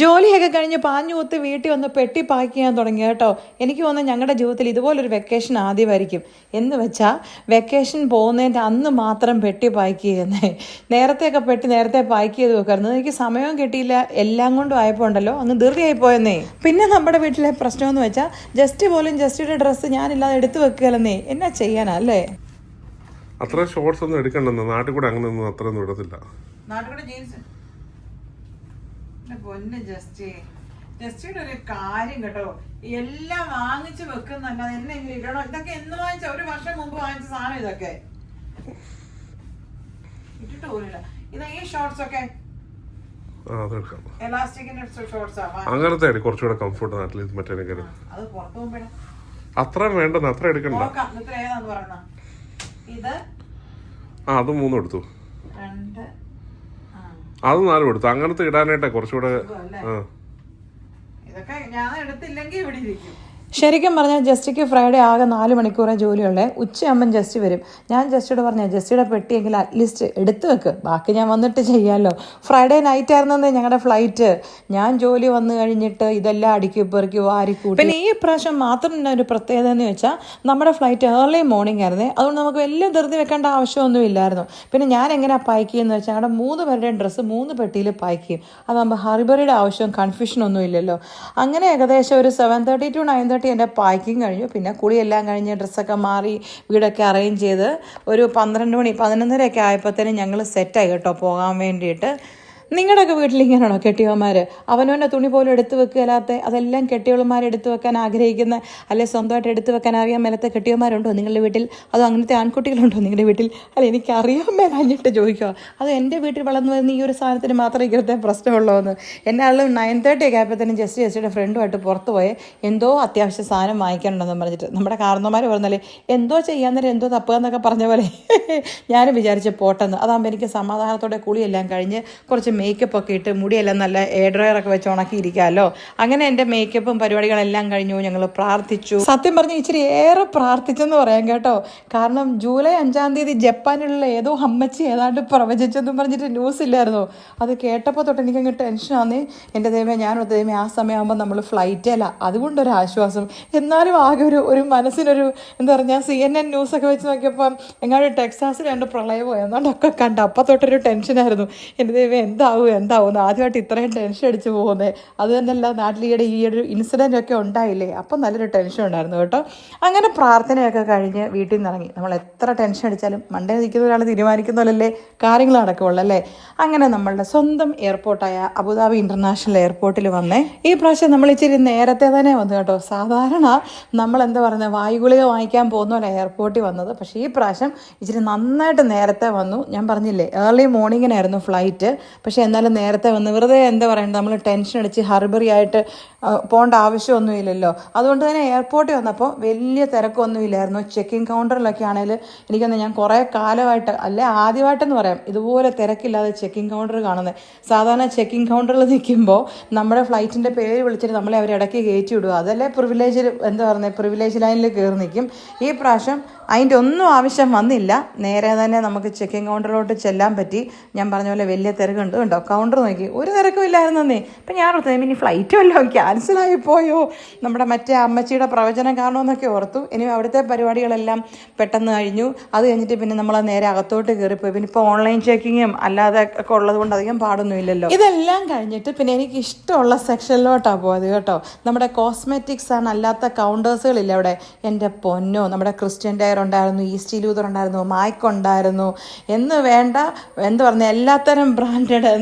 ജോലിയൊക്കെ കഴിഞ്ഞ് പാഞ്ഞു കുത്തി വീട്ടിൽ വന്ന് പെട്ടി പാക്ക് ചെയ്യാൻ തുടങ്ങി കേട്ടോ. എനിക്ക് തോന്നുന്നു ഞങ്ങളുടെ ജീവിതത്തിൽ ഇതുപോലൊരു വെക്കേഷൻ ആദ്യമായിരിക്കും. എന്ന് വെച്ചാൽ വെക്കേഷൻ പോകുന്നതിന്റെ അന്ന് മാത്രം പെട്ടി പാക്ക് ചെയ്യുന്നേ. നേരത്തെയൊക്കെ പെട്ടി നേരത്തെ പാക്ക് ചെയ്ത് വെക്കാറുണ്ട് എനിക്ക് സമയവും കിട്ടിയില്ല. എല്ലാം കൊണ്ടും ആയപ്പോൾ ഉണ്ടല്ലോ അങ്ങ് ദീർഘയായി പോയെന്നേ. പിന്നെ നമ്മുടെ വീട്ടിലെ പ്രശ്നം എന്ന് വെച്ചാൽ ജസ്റ്റ് പോലും ജസ്റ്റിയുടെ ഡ്രസ്സ് ഞാനില്ലാതെ എടുത്തു വെക്കുകയല്ലെന്നേ. എന്നാ ചെയ്യാനാ അല്ലേ? അത്ര ഷോർട്സ് ഒന്നും എടുക്കണ്ടെന്ന്? നാട്ടിൽ കൂടെ അങ്ങനെ ഒന്നും അത്ര ഒന്നും ഇടത്തില്ല നാട്ടുകൂടെ ജീൻസ് പൊന്ന് ജസ്റ്റി ജസ്റ്റിയുടെ ഒരു കാര്യം കേട്ടോ. എല്ലാം വാങ്ങിച്ചു വെക്കുന്നല്ല എന്നെ ഇങ്ങനെ ഇടണോ? ഇതൊക്കെ എന്ന് വാങ്ങിച്ച ഒരു വർഷം മുമ്പ് വാങ്ങിച്ച സാധനം ഇതൊക്കെ? ഇട്ടിട്ട് പോലില്ല ഇത് ഈ ഷോർട്സ് ഒക്കെ. എലാസ്റ്റിക്കിന്റെ ഷോർട്സ് അങ്ങനത്തെ കുറച്ചുകൂടെ കംഫർട്ട് നാട്ടിൽ മറ്റേ അത് പുറത്തു പോകുമ്പോഴേ അത്ര വേണ്ടെന്ന് അത്ര എടുക്കണ്ട. ഇത് ആ അത് മൂന്നും എടുത്തു. രണ്ട് അത് നാല് കൊടുത്തു അങ്ങനത്തെ ഇടാനായിട്ടാ കുറച്ചുകൂടെ ആ. ഇതൊക്കെ ഞാൻ എടുത്തില്ലെങ്കിൽ ഇവിടെ ഇരിക്കും. ശരിക്കും പറഞ്ഞാൽ ജസ്റ്റിക്ക് ഫ്രൈഡേ ആകെ നാല് മണിക്കൂറേ ജോലിയുള്ളേ. ഉച്ചയാകുമ്പം ജസ്റ്റ് വരും. ഞാൻ ജസ്റ്റിയോട് പറഞ്ഞ ജസ്റ്റിയുടെ പെട്ടിയെങ്കിൽ അറ്റ്ലീസ്റ്റ് എടുത്തു വെക്ക്. ബാക്കി ഞാൻ വന്നിട്ട് ചെയ്യാമല്ലോ ഫ്രൈഡേ നൈറ്റ് ആയിരുന്നേ ഞങ്ങളുടെ ഫ്ലൈറ്റ് ഞാൻ ജോലി വന്നു കഴിഞ്ഞിട്ട് ഇതെല്ലാം അടുക്കി പെറുക്കി വാരി കൂട്ടി. പിന്നെ ഈ പ്രാവശ്യം മാത്രം ഒരു പ്രത്യേകത എന്ന് വെച്ചാൽ നമ്മുടെ ഫ്ലൈറ്റ് ഏർലി മോർണിംഗ് ആയിരുന്നേ. അതുകൊണ്ട് നമുക്ക് വലിയ ധൃതി വെക്കേണ്ട ആവശ്യമൊന്നും ഇല്ലായിരുന്നു. പിന്നെ ഞാൻ എങ്ങനെ പായ്ക്ക് ചെയ്യുന്നത് വെച്ചാൽ ഞങ്ങളുടെ മൂന്ന് പേരുടെയും ഡ്രസ്സ് മൂന്ന് പെട്ടിയിൽ പായ്ക്ക് ചെയ്യും. അതാകുമ്പോൾ ഹറിബറിയുടെ കൺഫ്യൂഷൻ ഒന്നും ഇല്ലല്ലോ. അങ്ങനെ ഏകദേശം ഒരു seven thirty to nine thirty എന്റെ പാക്കിങ് കഴിഞ്ഞു. പിന്നെ കുളിയെല്ലാം കഴിഞ്ഞ് ഡ്രസ്സൊക്കെ മാറി വീടൊക്കെ അറേഞ്ച് ചെയ്ത് ഒരു പന്ത്രണ്ട് മണി പതിനൊന്നരയൊക്കെ ആയപ്പോഴത്തേനും ഞങ്ങൾ സെറ്റായി കേട്ടോ പോകാൻ വേണ്ടിയിട്ട്. നിങ്ങളുടെയൊക്കെ വീട്ടിൽ ഇങ്ങനെയാണോ കെട്ടിയവന്മാർ അവനവന്റെ തുണി പോലും എടുത്തു വെക്കുകയല്ലാത്ത അതെല്ലാം കെട്ടിയവന്മാർ എടുത്തു വെക്കാൻ ആഗ്രഹിക്കുന്ന അല്ലെ സ്വന്തമായിട്ട് എടുത്തു വെക്കാൻ അറിയാൻ മേലത്തെ കെട്ടിയവന്മാരുണ്ടോ നിങ്ങളുടെ വീട്ടിൽ? അതോ അങ്ങനത്തെ ആൺകുട്ടികളുണ്ടോ നിങ്ങളുടെ വീട്ടിൽ? അല്ല എനിക്ക് അറിയാൻ മേലഞ്ഞിട്ട് ചോദിക്കുക അത് എന്റെ വീട്ടിൽ വളർന്നു വരുന്ന ഈ ഒരു സാധനത്തിന് മാത്രമേ ഇങ്ങനത്തെ പ്രശ്നമുള്ളൂ എന്ന് എന്നെ ആളും നയൻ തേർട്ടി ഒക്കെ ആയപ്പോഴത്തേനും ജസ്റ്റ് ജസ്റ്റിയുടെ ഫ്രണ്ടുമായിട്ട് പുറത്ത് പോയി എന്തോ അത്യാവശ്യ സാധനം വാങ്ങിക്കാനുണ്ടെന്ന് പറഞ്ഞിട്ട്. നമ്മുടെ കാരണന്മാർ പറഞ്ഞാലേ എന്തോ ചെയ്യാൻ നേരം എന്തോ തപ്പുക എന്നൊക്കെ പറഞ്ഞ പോലെ. ഞാനും വിചാരിച്ച് പോട്ടെന്ന്. അതാകുമ്പോൾ എനിക്ക് സമാധാനത്തോടെ കുളിയെല്ലാം കഴിഞ്ഞ് കുറച്ച് മേക്കപ്പ് ഒക്കെ ഇട്ട് മുടിയെല്ലാം നല്ല എയർ ഡ്രയർ ഒക്കെ വെച്ച് ഉണക്കിയിരിക്കാമല്ലോ അങ്ങനെ എന്റെ മേക്കപ്പും പരിപാടികളെല്ലാം കഴിഞ്ഞു. ഞങ്ങൾ പ്രാർത്ഥിച്ചു. സത്യം പറഞ്ഞ് ഇച്ചിരി ഏറെ പ്രാർത്ഥിച്ചെന്ന് പറയാം കേട്ടോ. കാരണം ജൂലൈ അഞ്ചാം തീയതി ജപ്പാനിലുള്ള ഏതോ അമ്മച്ചി ഏതാണ്ട് പ്രവചിച്ചെന്നും പറഞ്ഞിട്ട് ന്യൂസ് ഇല്ലായിരുന്നു. അത് കേട്ടപ്പോൾ തൊട്ട് എനിക്കങ്ങ് ടെൻഷനാന്ന് എന്റെ ദൈവമേ ഞാനൊരു ദൈവമേ ആ സമയമാകുമ്പോൾ നമ്മൾ ഫ്ലൈറ്റല്ല അതുകൊണ്ടൊരു ആശ്വാസം. എന്നാലും ആകെ ഒരു ഒരു മനസ്സിനൊരു എന്താ പറയുക ഞാൻ സി എൻ എൻ ന്യൂസൊക്കെ വെച്ച് നോക്കിയപ്പോൾ എങ്ങാണ്ട് ടെക്സാസിൽ രണ്ട് പ്രളയമോ എന്നാണ്ടൊക്കെ കണ്ട്. അപ്പം തൊട്ടൊരു ടെൻഷനായിരുന്നു എന്റെ ദൈവം എന്താവും എന്താവും? ആദ്യമായിട്ട് ഇത്രയും ടെൻഷൻ അടിച്ച് പോകുന്നത് അത് തന്നെയല്ല നാട്ടിൽ ഈയിടെ ഈ ഒരു ഇൻസിഡന്റ് ഒക്കെ ഉണ്ടായില്ലേ? അപ്പം നല്ലൊരു ടെൻഷൻ ഉണ്ടായിരുന്നു കേട്ടോ. അങ്ങനെ പ്രാർത്ഥനയൊക്കെ കഴിഞ്ഞ് വീട്ടിൽ നിന്ന് ഇറങ്ങി. നമ്മൾ എത്ര ടെൻഷൻ അടിച്ചാലും മണ്ടേ നിൽക്കുന്ന ഒരാൾ തീരുമാനിക്കുന്ന പോലല്ലേ കാര്യങ്ങൾ നടക്കുള്ളൂ അല്ലേ? അങ്ങനെ നമ്മളുടെ സ്വന്തം എയർപോർട്ടായ അബുദാബി ഇന്റർനാഷണൽ എയർപോർട്ടിൽ വന്നേ. ഈ പ്രാവശ്യം നമ്മൾ ഇച്ചിരി നേരത്തെ തന്നെ വന്നു കേട്ടോ. സാധാരണ നമ്മൾ എന്താ പറയുന്നത് വായുഗുളിക വാങ്ങിക്കാൻ പോകുന്ന പോലെ എയർപോർട്ടിൽ വന്നത്. പക്ഷേ ഈ പ്രാവശ്യം ഇച്ചിരി നന്നായിട്ട് നേരത്തെ വന്നു. ഞാൻ പറഞ്ഞില്ലേ ഏർലി മോർണിംഗിനായിരുന്നു ഫ്ലൈറ്റ് പക്ഷേ എന്നാലും നേരത്തെ വന്ന് വെറുതെ എന്താ പറയുന്നത് നമ്മൾ ടെൻഷൻ അടിച്ച് ഹർബറി ആയിട്ട് പോകേണ്ട ആവശ്യമൊന്നുമില്ലല്ലോ. അതുകൊണ്ട് തന്നെ എയർപോർട്ടിൽ വന്നപ്പോൾ വലിയ തിരക്കൊന്നുമില്ലായിരുന്നു. ചെക്കിംഗ് കൗണ്ടറിലൊക്കെ ആണെങ്കിൽ എനിക്കൊന്ന് ഞാൻ കുറേ കാലമായിട്ട് അല്ലെ ആദ്യമായിട്ടെന്ന് പറയാം ഇതുപോലെ തിരക്കില്ലാതെ ചെക്കിംഗ് കൗണ്ടർ കാണുന്നത് സാധാരണ ചെക്കിംഗ് കൗണ്ടറിൽ നിൽക്കുമ്പോൾ നമ്മുടെ ഫ്ലൈറ്റിന്റെ പേര് വിളിച്ചിട്ട് നമ്മളെ അവർ ഇടയ്ക്ക് കയറ്റി വിടുക. അതല്ലേ പ്രിവിലേജിൽ എന്താ പറയുന്നത് പ്രിവിലേജ് ലൈനിൽ കയറി നിൽക്കും ഈ പ്രാവശ്യം അതിന്റെ ഒന്നും ആവശ്യം വന്നില്ല. നേരെ തന്നെ നമുക്ക് ചെക്കിംഗ് കൗണ്ടറിലോട്ട് ചെല്ലാൻ പറ്റി. ഞാൻ പറഞ്ഞ പോലെ വലിയ തിരക്കുണ്ട്. കണ്ടോ? കൗണ്ടർ നോക്കി. ഒരു തിരക്കും ഇല്ലായിരുന്നേ അപ്പം ഞാൻ ഓർത്തു ഇനി ഫ്ലൈറ്റ് വല്ലതും ക്യാൻസലായി പോയോ? നമ്മുടെ മറ്റേ അമ്മച്ചിയുടെ പ്രവചനം കാണുമെന്നൊക്കെ ഓർത്തു. ഇനി അവിടുത്തെ പരിപാടികളെല്ലാം പെട്ടെന്ന് കഴിഞ്ഞു. അത് കഴിഞ്ഞിട്ട് പിന്നെ നമ്മൾ നേരെ അകത്തോട്ട് കയറിപ്പോയി. പിന്നെ ഇപ്പോൾ ഓൺലൈൻ ചെക്കിങ്ങും അല്ലാതെ ഒക്കെ ഉള്ളത് കൊണ്ട് അധികം പാടൊന്നുമില്ലല്ലോ ഇതെല്ലാം കഴിഞ്ഞിട്ട് പിന്നെ എനിക്ക് ഇഷ്ടമുള്ള സെക്ഷനിലോട്ടാണ് പോയത് കേട്ടോ. നമ്മുടെ കോസ്മെറ്റിക്സ് ആണ് അല്ലാത്ത കൗണ്ടേഴ്സുകളില്ല അവിടെ. എന്റെ പൊന്നോ നമ്മുടെ ക്രിസ്ത്യൻ ഡയർ ഉണ്ടായിരുന്നു ഈസ്റ്റ് ലൂതർ ഉണ്ടായിരുന്നു മായ്ക്ക് ഉണ്ടായിരുന്നു എന്ന് വേണ്ട എന്ത് പറഞ്ഞ എല്ലാത്തരം ബ്രാൻഡഡ്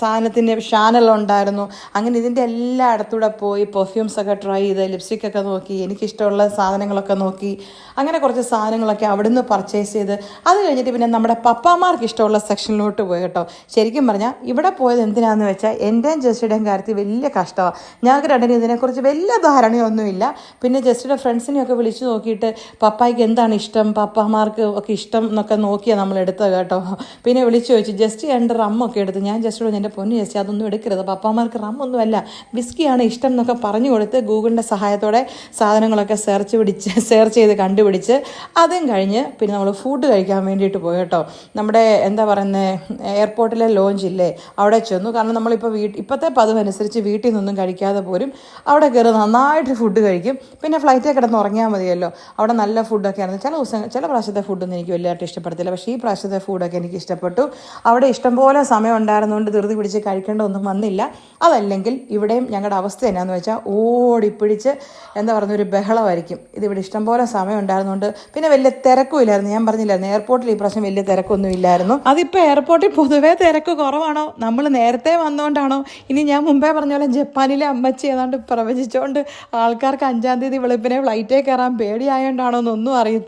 സാധനത്തിന്റെ ഷാനൽ ഉണ്ടായിരുന്നു. അങ്ങനെ ഇതിന്റെ എല്ലായിടത്തൂടെ പോയി പെർഫ്യൂംസ് ഒക്കെ ട്രൈ ചെയ്ത് ലിപ്സ്റ്റിക് ഒക്കെ നോക്കി എനിക്കിഷ്ടമുള്ള സാധനങ്ങളൊക്കെ നോക്കി അങ്ങനെ കുറച്ച് സാധനങ്ങളൊക്കെ അവിടുന്ന് പർച്ചേസ് ചെയ്ത്. അത് കഴിഞ്ഞിട്ട് പിന്നെ നമ്മുടെ പപ്പാമാർക്ക് ഇഷ്ടമുള്ള സെക്ഷനിലോട്ട് പോയി കേട്ടോ. ശരിക്കും പറഞ്ഞാൽ ഇവിടെ പോയത് എന്തിനാന്ന് വെച്ചാൽ എന്റെയും ജസ്റ്റിയുടെയും കാര്യത്തിൽ വലിയ കഷ്ടമാണ് ഞങ്ങൾക്ക് രണ്ടിനും ഇതിനെക്കുറിച്ച് വലിയ ധാരണയൊന്നുമില്ല. പിന്നെ ജസ്റ്റിയുടെ ഫ്രണ്ട്സിനെയൊക്കെ വിളിച്ചു നോക്കിയിട്ട് പപ്പായ്ക്ക് എന്താണ് ഇഷ്ടം പപ്പമാർക്ക് ഒക്കെ ഇഷ്ടം എന്നൊക്കെ നോക്കിയാൽ നമ്മൾ എടുത്തത് കേട്ടോ. പിന്നെ വിളിച്ചു ചോദിച്ചു ജസ്റ്റ് രണ്ട് റമ്മൊക്കെ എടുത്ത്. ഞാൻ ജസ്റ്റ് എന്റെ പൊന്നു ജസ്റ്റ് അതൊന്നും എടുക്കരുത്. പപ്പമാർക്ക് റമ്മൊന്നുമല്ല വിസ്കിയാണ് ഇഷ്ടം എന്നൊക്കെ പറഞ്ഞു കൊടുത്ത് ഗൂഗിളിന്റെ സഹായത്തോടെ സാധനങ്ങളൊക്കെ സെർച്ച് പിടിച്ച് സെർച്ച് ചെയ്ത് കണ്ടുപിടിച്ച് അതും കഴിഞ്ഞ് പിന്നെ നമ്മൾ ഫുഡ് കഴിക്കാൻ വേണ്ടിയിട്ട് പോയി കേട്ടോ. നമ്മുടെ എന്താ പറയുന്നത് എയർപോർട്ടിലെ ലോഞ്ച് ഇല്ലേ അവിടെ ചെന്നു. കാരണം നമ്മളിപ്പോൾ വീട്ടിൽ ഇപ്പോഴത്തെ പതിവ് അനുസരിച്ച് വീട്ടിൽ നിന്നൊന്നും കഴിക്കാതെ പോരും. അവിടെ കയറി നന്നായിട്ട് ഫുഡ് കഴിക്കും. പിന്നെ ഫ്ലൈറ്റിൽ കിടന്ന് ഉറങ്ങിയാൽ മതിയല്ലോ. അവിടെ നല്ല ഫുഡൊക്കെ ആയിരുന്നു ചില ദിവസം ചില പ്രാവശ്യത്തെ ഫുഡൊന്നും എനിക്ക് വലിയതായിട്ട് ഇഷ്ടപ്പെടത്തില്ല. പക്ഷേ ഈ പ്രാവശ്യത്തെ ഫുഡൊക്കെ എനിക്ക് ഇഷ്ടപ്പെട്ടു. അവിടെ ഇഷ്ടംപോലെ സമയം ഉണ്ടായിരുന്നുകൊണ്ട് ധൃതി പിടിച്ച് കഴിക്കേണ്ടതൊന്നും വന്നില്ല. അതല്ലെങ്കിൽ ഇവിടെയും ഞങ്ങളുടെ അവസ്ഥ എന്നാന്ന് വെച്ചാൽ ഓടിപ്പിടിച്ച് എന്താ പറയുന്ന ഒരു ബഹളമായിരിക്കും. ഇതിവിടെ ഇഷ്ടംപോലെ സമയം ഉണ്ടായിരുന്നുകൊണ്ട് പിന്നെ വലിയ തിരക്കും ഇല്ലായിരുന്നു. ഞാൻ പറഞ്ഞില്ലായിരുന്നു എയർപോർട്ടിൽ ഈ പ്രാവശ്യം വലിയ തിരക്കൊന്നും ഇല്ലായിരുന്നു. അതിപ്പോൾ എയർപോർട്ടിൽ പൊതുവേ തിരക്ക് കുറവാണോ? നമ്മൾ നേരത്തെ വന്നുകൊണ്ടാണോ ഇനി ഞാൻ മുമ്പേ പറഞ്ഞ പോലെ ജപ്പാനിലെ അമ്മച്ചി ഏതാണ്ട് പ്രവചിച്ചുകൊണ്ട് ആൾക്കാർക്ക് അഞ്ചാം തീയതി വെളുപ്പിനെ ഫ്ലൈറ്റേ കയറാൻ പേടിയായോണ്ടാണോ എന്നൊന്നും അറിയത്തില്ല.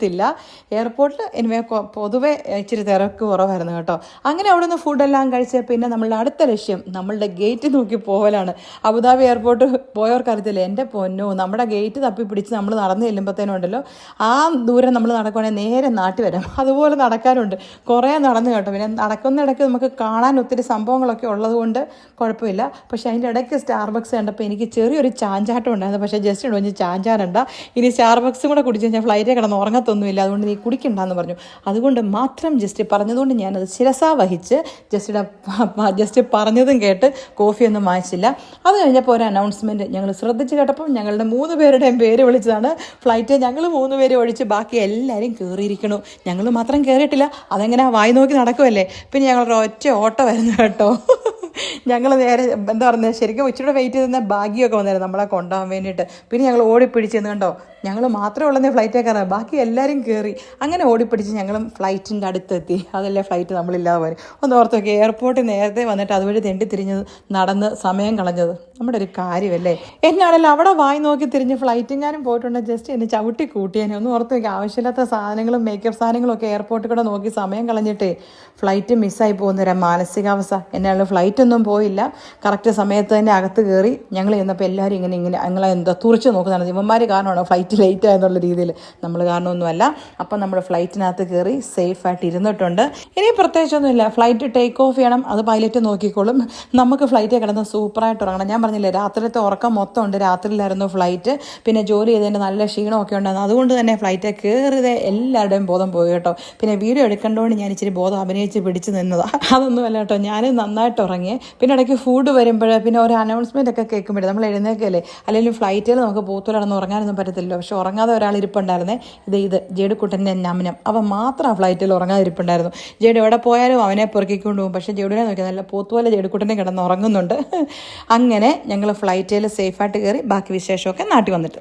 എയർപോർട്ടിൽ എനിവേ പൊതുവേ ഇച്ചിരി തിരക്ക് കുറവായിരുന്നു കേട്ടോ. അങ്ങനെ അവിടെ നിന്ന് ഫുഡെല്ലാം കഴിച്ച് പിന്നെ നമ്മളുടെ അടുത്ത ലക്ഷ്യം നമ്മളുടെ ഗേറ്റ് നോക്കി പോകലാണ് അബുദാബി എയർപോർട്ട് പോയവർക്ക് അറിയത്തില്ല എന്റെ പൊന്നു നമ്മുടെ ഗേറ്റ് തപ്പി പിടിച്ച് നമ്മൾ നടന്നു ചെല്ലുമ്പോഴത്തേനും ഉണ്ടല്ലോ. ആ ദൂരം നമ്മൾ നടക്കുവാണെങ്കിൽ നേരെ നാട്ടിൽ വരാം. അതുപോലെ നടക്കാനുണ്ട്. കുറേ നടന്നു കേട്ടോ. പിന്നെ നടക്കുന്നിടയ്ക്ക് നമുക്ക് കാണാൻ ഒത്തിരി സംഭവങ്ങളൊക്കെ ഉള്ളതുകൊണ്ട് കുഴപ്പമില്ല. പക്ഷേ അതിന്റെ ഇടയ്ക്ക് സ്റ്റാർബക്സ് കണ്ടപ്പോൾ എനിക്ക് ചെറിയൊരു ചാഞ്ചാട്ടം ഉണ്ടായിരുന്നു. പക്ഷേ ജസ്റ്റ് ഇടുവഞ്ഞ് ചാഞ്ചാറുണ്ട ഇനി സ്റ്റാർബക്സും കൂടെ കുടിച്ച് കഴിഞ്ഞാൽ ഫ്ലൈറ്റിൽ കിടന്ന് ഉറങ്ങത്തൊന്നുമില്ല അതുകൊണ്ട് നീ കുടിക്കണ്ടെന്ന് പറഞ്ഞു. അതുകൊണ്ട് മാത്രം ജസ്റ്റ് പറഞ്ഞതുകൊണ്ട് ഞാനത് ശിരസാ വഹിച്ച് ജസ്റ്റിയുടെ ജസ്റ്റ് പറഞ്ഞതും കേട്ട് കോഫിയൊന്നും വാങ്ങിച്ചില്ല. അത് കഴിഞ്ഞപ്പോൾ ഒരു അനൗൺസ്മെന്റ് ഞങ്ങൾ ശ്രദ്ധിച്ച് കേട്ടപ്പോൾ ഞങ്ങളുടെ മൂന്ന് പേരുടെയും പേര് വിളിച്ചതാണ്. ഫ്ലൈറ്റ് ഞങ്ങൾ മൂന്ന് പേര് ഒഴിച്ച് ബാക്കി എല്ലാവരും കയറിയിരിക്കണു ഞങ്ങൾ മാത്രം കയറിയിട്ടില്ല അതെങ്ങനെ വായി നോക്കി നടക്കുമല്ലേ പിന്നെ ഞങ്ങളുടെ ഒറ്റ ഓട്ടോ വരുന്നു കേട്ടോ. ഞങ്ങൾ നേരെ എന്താ പറയുന്നത് ശരിക്കും ഇച്ചിരി വെയിറ്റ് ചെയ്തിരുന്ന ഭാഗ്യമൊക്കെ വന്നായിരുന്നു നമ്മളെ കൊണ്ടുപോകാൻ വേണ്ടിയിട്ട്. പിന്നെ ഞങ്ങൾ ഓടിപ്പിടിച്ചെന്ന് കണ്ടോ ഞങ്ങൾ മാത്രമേ ഉള്ളതേ ഫ്ലൈറ്റേ കയറാൻ. ബാക്കി എല്ലാവരും കയറി അങ്ങനെ ഓടിപ്പിടിച്ച് ഞങ്ങളും ഫ്ലൈറ്റിന്റെ അടുത്തെത്തി. അതല്ലേ ഫ്ലൈറ്റ് നമ്മളില്ലാതെ വരും ഒന്ന് ഓർത്തൊക്കെ എയർപോർട്ടിൽ നേരത്തെ വന്നിട്ട് അതുവഴി തെണ്ടി തിരിഞ്ഞത് നടന്ന് സമയം കളഞ്ഞത്. നമ്മുടെ ഒരു കാര്യമല്ലേ? എന്നാണല്ലോ അവിടെ വായി നോക്കി തിരിഞ്ഞ് ഫ്ലൈറ്റിങ്ങാനും പോയിട്ടുണ്ട് ജസ്റ്റ് എന്നെ ചവിട്ടി കൂട്ടിയേനെ. ഒന്ന് ഓർത്ത് നോക്കി ആവശ്യമില്ലാത്ത സാധനങ്ങളും മേക്കപ്പ് സാധനങ്ങളും ഒക്കെ എയർപോർട്ടിൽ കൂടെ നോക്കി സമയം കളഞ്ഞിട്ടേ ഫ്ലൈറ്റ് മിസ്സായി പോകുന്നൊരു മാനസികാവസ്ഥ. എന്നാണ് ഫ്ലൈറ്റ് ഒന്നും പോയില്ല. കറക്റ്റ് സമയത്ത് തന്നെ അകത്ത് കയറി ഞങ്ങൾ ചെന്നപ്പോൾ എല്ലാവരും ഇങ്ങനെ ഇങ്ങനെ ഞങ്ങളെ എന്താ തുറച്ച് നോക്കുന്നതാണ്. ഇവന്മാർ കാരണമാണോ ഫ്ലൈറ്റ് ലേറ്റ് ആയെന്നുള്ള രീതിയിൽ നമ്മൾ കാരണമൊന്നുമല്ല. അപ്പം നമ്മൾ ഫ്ലൈറ്റിനകത്ത് കയറി സേഫായിട്ട് ഇരുന്നിട്ടുണ്ട്. ഇനി പ്രത്യേകിച്ചൊന്നുമില്ല. ഫ്ലൈറ്റ് ടേക്ക് ഓഫ് ചെയ്യണം. അത് പൈലറ്റ് നോക്കിക്കോളും. നമുക്ക് ഫ്ലൈറ്റ് കിടന്ന് സൂപ്പറായിട്ട് ഉറങ്ങണം. ഞാൻ പറഞ്ഞില്ലേ രാത്രിയിലത്തെ ഉറക്കം മൊത്തം ഉണ്ട്. രാത്രിയിലായിരുന്നു ഫ്ലൈറ്റ് പിന്നെ ജോലി ചെയ്തതിന്റെ നല്ല ക്ഷീണമൊക്കെ ഉണ്ടായിരുന്നു. അതുകൊണ്ട് തന്നെ ഫ്ലൈറ്റ് കയറിയത് എല്ലാവരുടെയും ബോധം പോയി കേട്ടോ. പിന്നെ വീഡിയോ എടുക്കേണ്ടതുകൊണ്ട് ഞാൻ ഇച്ചിരി ബോധം അഭിനയിച്ച് പിടിച്ച് നിന്നതാണ് അതൊന്നുമല്ല കേട്ടോ. ഞാൻ നന്നായിട്ട് ഉറങ്ങി. പിന്നെ ഇടയ്ക്ക് ഫുഡ് വരുമ്പോൾ പിന്നെ ഒരു അനൗൺസ്മെന്റ് ഒക്കെ കേൾക്കുമ്പോഴേ നമ്മൾ എഴുന്നേക്കല്ലേ അല്ലെങ്കിൽ ഫ്ലൈറ്റിൽ നമുക്ക് പൂത്തുല കിടന്ന് ഉറങ്ങാനൊന്നും പറ്റത്തില്ല പക്ഷെ ഉറങ്ങാതെ ഒരാൾ ഇരിപ്പുണ്ടായിരുന്നേ. ഇത് ഇത് ജേഡുക്കുട്ടന്റെ നമനം. അവൻ മാത്രം ഫ്ലൈറ്റിൽ ഉറങ്ങാതെ ഇരിപ്പുണ്ടായിരുന്നു. ജേഡു എവിടെ പോയാലും അവനെ പെറുക്കിക്കൊണ്ട് പോകും. പക്ഷേ ജേഡുവിനെ നോക്കി നല്ല പോത്തുപോലെ ജേഡുക്കുട്ടനെ കിടന്ന് ഉറങ്ങുന്നുണ്ട്. അങ്ങനെ ഞങ്ങൾ ഫ്ലൈറ്റിൽ സേഫായിട്ട് കയറി ബാക്കി വിശേഷമൊക്കെ നാട്ടിൽ വന്നിട്ട്.